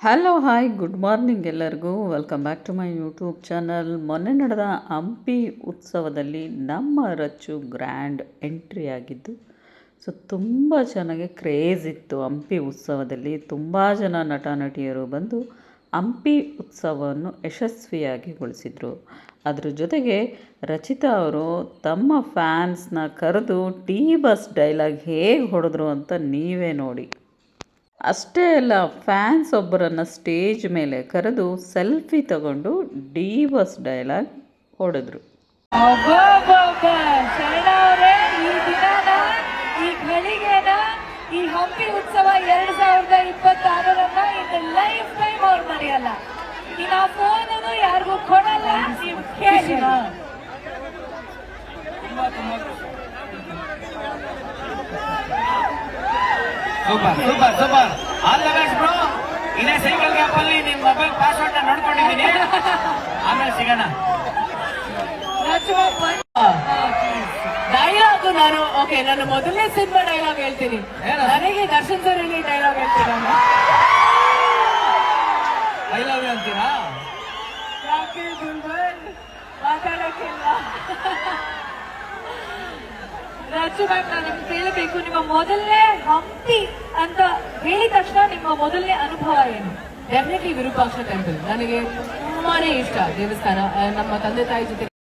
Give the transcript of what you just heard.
Hello hi good morning ಎಲ್ಲರಿಗೂ. Welcome back to my YouTube channel ಮೊನ್ನೆ ನಡೆದ ಹಂಪಿ ಉತ್ಸವದಲ್ಲಿ ನಮ್ಮ ರಚ್ಚು ಗ್ರ್ಯಾಂಡ್ ಎಂಟ್ರಿ ಆಗಿದ್ದು ಸೊ ತುಂಬ ಚೆನ್ನಾಗಿ ಕ್ರೇಜ್ ಇತ್ತು ಹಂಪಿ ಉತ್ಸವದಲ್ಲಿ. ತುಂಬ ಜನ ನಟ ನಟಿಯರು ಬಂದು ಹಂಪಿ ಉತ್ಸವವನ್ನು ಯಶಸ್ವಿಯಾಗಿಗೊಳಿಸಿದರು. ಅದರ ಜೊತೆಗೆ ರಚಿತಾ ಅವರು ತಮ್ಮ ಫ್ಯಾನ್ಸ್ನ ಕರೆದು ಟೀ ಬಸ್ ಡೈಲಾಗ್ ಹೇಗೆ ಹೊಡೆದ್ರು ಅಂತ ನೀವೇ ನೋಡಿ. ಅಷ್ಟೇ ಅಲ್ಲ ಫ್ಯಾನ್ಸ್ ಒಬ್ಬರನ್ನು ಸ್ಟೇಜ್ ಮೇಲೆ ಕರೆದು ಸೆಲ್ಫಿ ತಗೊಂಡು ಡಿ ಬಸ್ ಡೈಲಾಗ್ ಹೊಡೆದ್ರು ಈ ಹಂಪಿ ಉತ್ಸವ ಎರಡ್ ಸಾವಿರದ ಇಪ್ಪತ್ತಾರರನ್ನ ಇದು ಲೈಫ್ ಟೈಮ್ ಅವ್ರು ಮರೆಯಲ್ಲ ಇನ್ನು super super super. All the best bro ಇದೇ ಸೈಕಲ್ ಗ್ಯಾಪ್ ಅಲ್ಲಿ ನಿಮ್ ಮೊಬೈಲ್ ಪಾಸ್ವರ್ಡ್ನ ನೋಡ್ಕೊಂಡಿದ್ದೀನಿ. ಆಮೇಲೆ ಸಿಗೋಣ. ಡೈಲಾಗ್ ನಾನು ಓಕೆ ನಾನು ಮೊದಲನೇ ಸಿನಿಮಾ ಡೈಲಾಗ್ ಹೇಳ್ತೀನಿ? ನನಗೆ ದರ್ಶನ್ ಸರ್ ಹೇಳಿ ಡೈಲಾಗ್ ಹೇಳ್ತೀನಿ. ಐ ಲವ್ ಯು ಅಂತೀರಾ? ಯಾಕೆ ಮಾತಾಡಕ್ಕಿಲ್ಲ. ರಾಜು ಮ್ಯಾಮ್ ನಾನು ನಿಮ್ಗೆ ಕೇಳಬೇಕು. ನಿಮ್ಮ ಮೊದಲನೇ ಹಂಪಿ ಅಂತ ಹೇಳಿದ ತಕ್ಷಣ ನಿಮ್ಮ ಮೊದಲನೇ ಅನುಭವ ಏನು? ಡೆಫಿನೆಟ್ಲಿ ವಿರೂಪಾಕ್ಷ ಟೆಂಪಲ್ ನನಗೆ ತುಂಬಾನೇ ಇಷ್ಟ ದೇವಸ್ಥಾನ ನಮ್ಮ ತಂದೆ ತಾಯಿ ಜೊತೆ